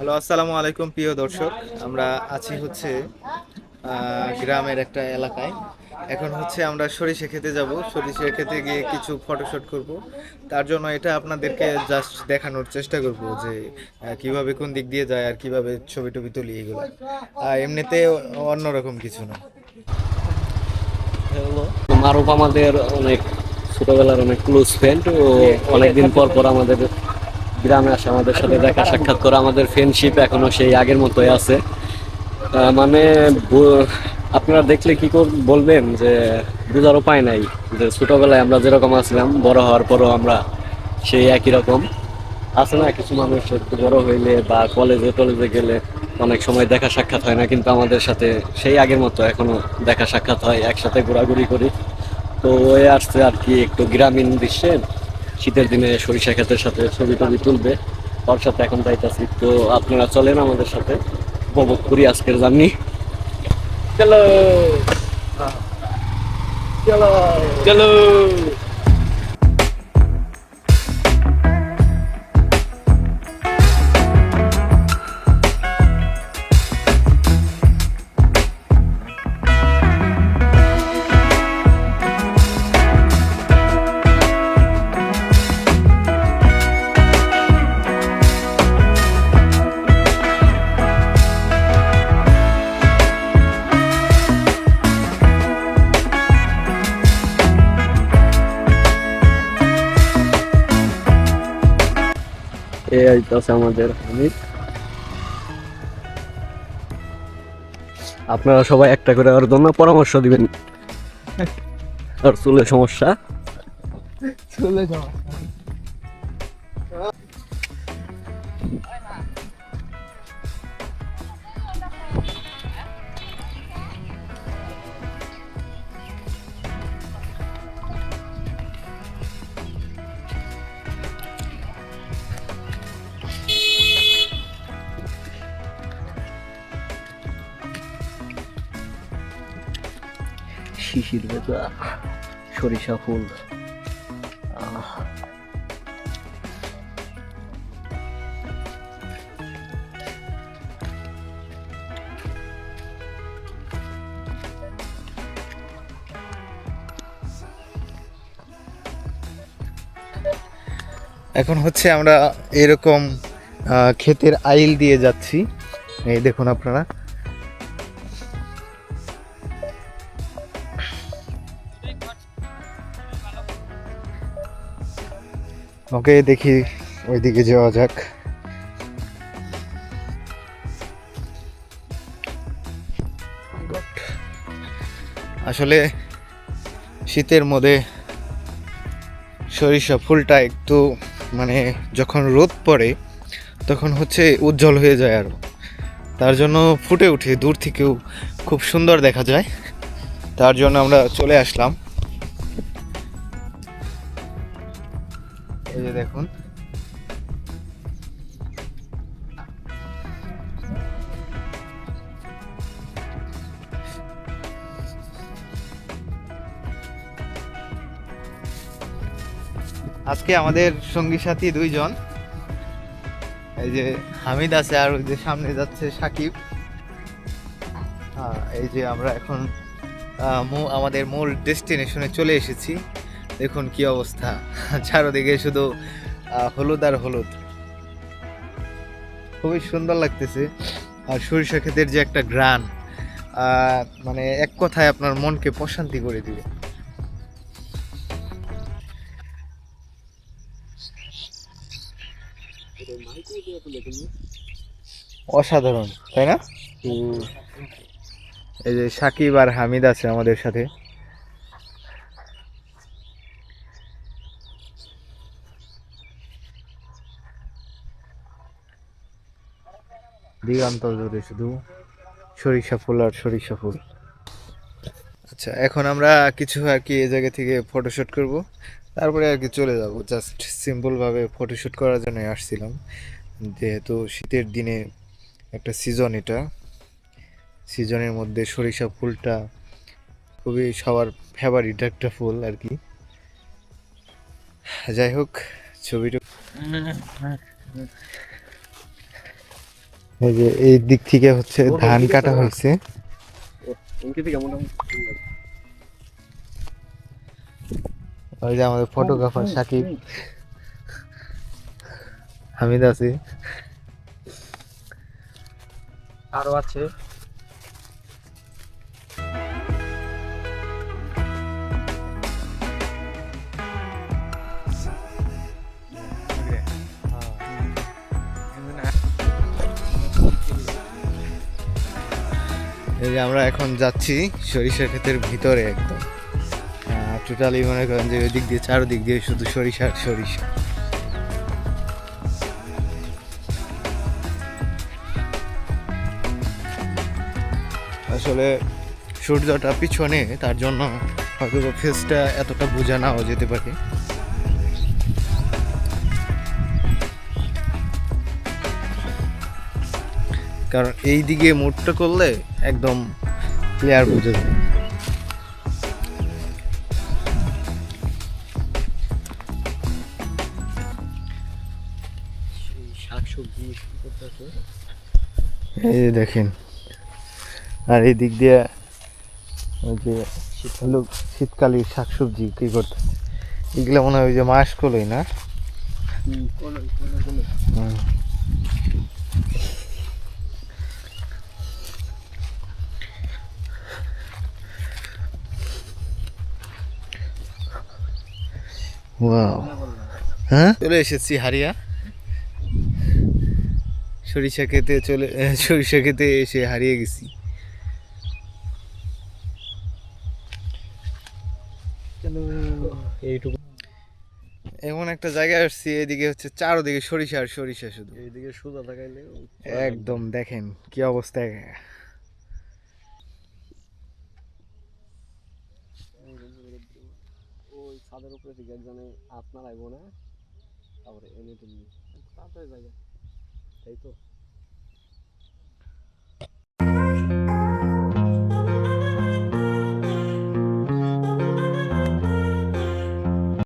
Hello আসসালামু আলাইকুম প্রিয় দর্শক। আমরা আছি হচ্ছে গ্রামের একটা এলাকায়। এখন হচ্ছে আমরা সরিষা খেতে যাব। সরিষা খেতে গিয়ে কিছু ফটোশুট করব। তার জন্য এটা আপনাদেরকে জাস্ট দেখানোর চেষ্টা করব যে কীভাবে কোন দিক দিয়ে যায় আর কীভাবে ছবি টবি তুলি এগুলো। এমনিতে অন্যরকম কিছু না। আমাদের অনেক ছোটবেলার অনেক ক্লোজ ফ্রেন্ড ও অনেকদিন পর পর আমাদের গ্রামে আসে, আমাদের সাথে দেখা সাক্ষাৎ করে। আমাদের ফ্রেন্ডশিপ এখনও সেই আগের মতোই আছে। মানে আপনারা দেখলে কি বলবেন যে বুঝার উপায় নাই, যে ছোটবেলায় আমরা যেরকম আছিলাম বড় হওয়ার পরও আমরা সেই একই রকম। আছে না কিছু মানুষ একটু বড় হইলে বা কলেজে টলেজে গেলে অনেক সময় দেখা সাক্ষাৎ হয় না, কিন্তু আমাদের সাথে সেই আগের মতো এখনও দেখা সাক্ষাৎ হয়, একসাথে ঘোরাঘুরি করি। তো ওই আসছে আর কি একটু গ্রামীণ দৃশ্যের শীতের দিনে সরিষা ক্ষেতের সাথে ছবি টবি তুলবে। তার সাথে এখন যাইতেছি। তো আপনারা চলেন আমাদের সাথে। উপভোগ করি আজকের জার্নি চলো। চলো। চলো। এই আইতাছে আমাদের হামিদ আপনারা সবাই একটা করে ওর জন্য পরামর্শ দিবেন। আর চুলে সমস্যা? চলে যাও শিশির বেদা সরিষা ফুল। এখন হচ্ছে আমরা এরকম ক্ষেতের আইল দিয়ে যাচ্ছি। এই দেখুন আপনারা। ওকে দেখি, ওইদিকে যাওয়া যাক। আসলে শীতের মধ্যে সরিষা ফুলটা একটু মানে যখন রোদ পড়ে, তখন হচ্ছে উজ্জ্বল হয়ে যায় আরও তার জন্য ফুটে উঠে, দূর থেকেও খুব সুন্দর দেখা যায়। তার জন্য আমরা চলে আসলাম। যে দেখুন। আজকে আমাদের সঙ্গী সাথী দুইজন। এই যে হামিদ আছে আর ওই যে সামনে যাচ্ছে সাকিব। এই যে আমরা এখন আমাদের মূল ডেস্টিনেশনে চলে এসেছি। দেখুন কি অবস্থা। চারোদিকে শুধু হলুদ আর হলুদ। খুবই সুন্দর লাগতেছে। আর সরিষা ক্ষেতের যে একটা গ্রান মানে এক কথায় আপনার মনকে প্রশান্তি করে দিবে। অসাধারণ, তাই না? এই যে সাকিব আর হামিদ আছে আমাদের সাথে। দিগন্ত জুড়ে শুধু সরিষা ফুল আর সরিষা ফুল। আচ্ছা এখন আমরা কিছু আর কি এই জায়গা থেকে ফটোশ্যুট করব। তারপরে আর কি চলে যাব। জাস্ট সিম্পলভাবে ফটোশ্যুট করার জন্য আসছিলাম। যেহেতু শীতের দিনে একটা সিজন এটা। সিজনের মধ্যে সরিষা ফুলটা খুবই সবার ফেভারিট একটা ফুল আর কি। যাই হোক ছবিটা এই যে এই দিক থেকে হচ্ছে ধান কাটা হয়েছে। ওই যে আমাদের ফটোগ্রাফার সাকিব। হামিদ আছে আরও আছে এই যে আমরা এখন যাচ্ছি সরিষা ক্ষেতের ভিতরে একদম। টোটালি মনে করেন যে ওই দিক দিয়ে, চারদিক দিয়ে শুধু সরিষা সরিষা। আসলে সূর্যটা পিছনে, তার জন্য হয়তো ফেসটা এতটা বোঝা নাও যেতে পারে। কারণ এই দিকে মুডটা করলে একদম ক্লিয়ার বোঝা যায় করতেছে এই যে দেখেন আর এই দিক দিয়ে ওই যে হলো শীতকালীন শাকসবজি কি করতে এগুলো মনে হয় ওই যে মাস কলই না হ্যাঁ চলে এসেছি হারিয়া। সরিষা খেতে চলে সরিষা খেতে এসে হারিয়ে গেছি। এইটুকু? এমন একটা জায়গায় আসছি এদিকে হচ্ছে চারোদিকে সরিষা আর সরিষা শুধু। এইদিকে সোজা তাকাইলে একদম দেখেন কি অবস্থা ওই ছাদের উপরে থেকে একজনে আপনার আইব না তারপরে এনে তুমি তাড়াতাড়ি যাই তাই তো?